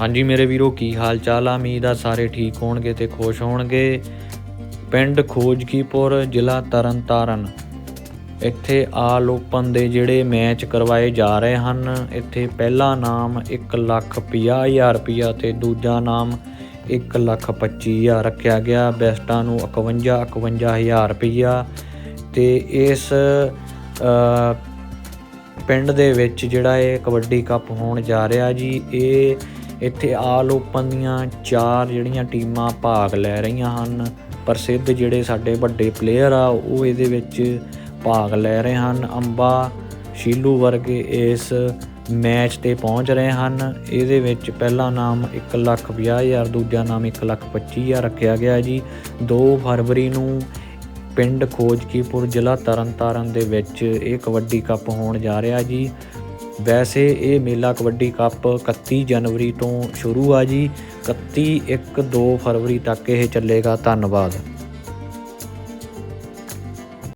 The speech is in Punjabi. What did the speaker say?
ਹਾਂਜੀ ਮੇਰੇ ਵੀਰੋ, ਕੀ ਹਾਲ ਚਾਲ ਆ? ਉਮੀਦ ਆ ਸਾਰੇ ਠੀਕ ਹੋਣਗੇ ਤੇ ਖੁਸ਼ ਹੋਣਗੇ। ਪਿੰਡ ਖੋਜਕੀਪੁਰ, ਜ਼ਿਲ੍ਹਾ ਤਰਨਤਾਰਨ। ਇੱਥੇ ਆਲ ਓਪਨ ਦੇ ਜਿਹੜੇ ਮੈਚ ਕਰਵਾਏ ਜਾ ਰਹੇ ਹਨ, ਇੱਥੇ ਪਹਿਲਾ ਨਾਮ 1 ਲੱਖ ਪੰਜਾਹ ਹਜ਼ਾਰ ਰੁਪਇਆ ਤੇ ਦੂਜਾ ਨਾਮ 1 ਲੱਖ ਪੱਚੀ ਹਜ਼ਾਰ ਰੱਖਿਆ ਗਿਆ। ਬੈਸਟਾਂ ਨੂੰ 51 51 ਹਜ਼ਾਰ ਰੁਪਇਆ ਤੇ ਇਸ ਪਿੰਡ ਦੇ ਵਿੱਚ ਜਿਹੜਾ ਇਹ ਕਬੱਡੀ ਕੱਪ ਹੋਣ ਜਾ ਰਿਹਾ ਜੀ, ਇਹ ਇੱਥੇ ਆਲ ਓਪਨ ਦੀਆਂ ਚਾਰ ਜਿਹੜੀਆਂ ਟੀਮਾਂ ਭਾਗ ਲੈ ਰਹੀਆਂ ਹਨ। ਪ੍ਰਸਿੱਧ ਜਿਹੜੇ ਸਾਡੇ ਵੱਡੇ ਪਲੇਅਰ ਆ, ਉਹ ਇਹਦੇ ਵਿੱਚ ਭਾਗ ਲੈ ਰਹੇ ਹਨ। ਅੰਬਾ, ਸ਼ੀਲੂ ਵਰਗੇ ਇਸ ਮੈਚ ਤੇ ਪਹੁੰਚ ਰਹੇ ਹਨ। ਇਹਦੇ ਵਿੱਚ ਪਹਿਲਾ ਨਾਮ 1 ਲੱਖ ਪੰਜਾਹ ਹਜ਼ਾਰ, ਦੂਜਾ ਨਾਮ 1 ਲੱਖ ਪੱਚੀ ਹਜ਼ਾਰ ਰੱਖਿਆ ਗਿਆ ਜੀ। 2 ਫਰਵਰੀ ਨੂੰ ਪਿੰਡ ਖੋਜਕੀਪੁਰ ਜ਼ਿਲ੍ਹਾ ਤਰਨਤਾਰਨ ਦੇ ਵਿੱਚ ਇਹ ਕਬੱਡੀ ਕੱਪ ਹੋਣ ਜਾ ਰਿਹਾ ਜੀ। ਵੈਸੇ ਇਹ ਮੇਲਾ ਕਬੱਡੀ ਕੱਪ 31 ਜਨਵਰੀ ਤੋਂ ਸ਼ੁਰੂ ਆ ਜੀ। 31 1 2 ਫਰਵਰੀ ਤੱਕ ਇਹ ਚੱਲੇਗਾ। ਧੰਨਵਾਦ।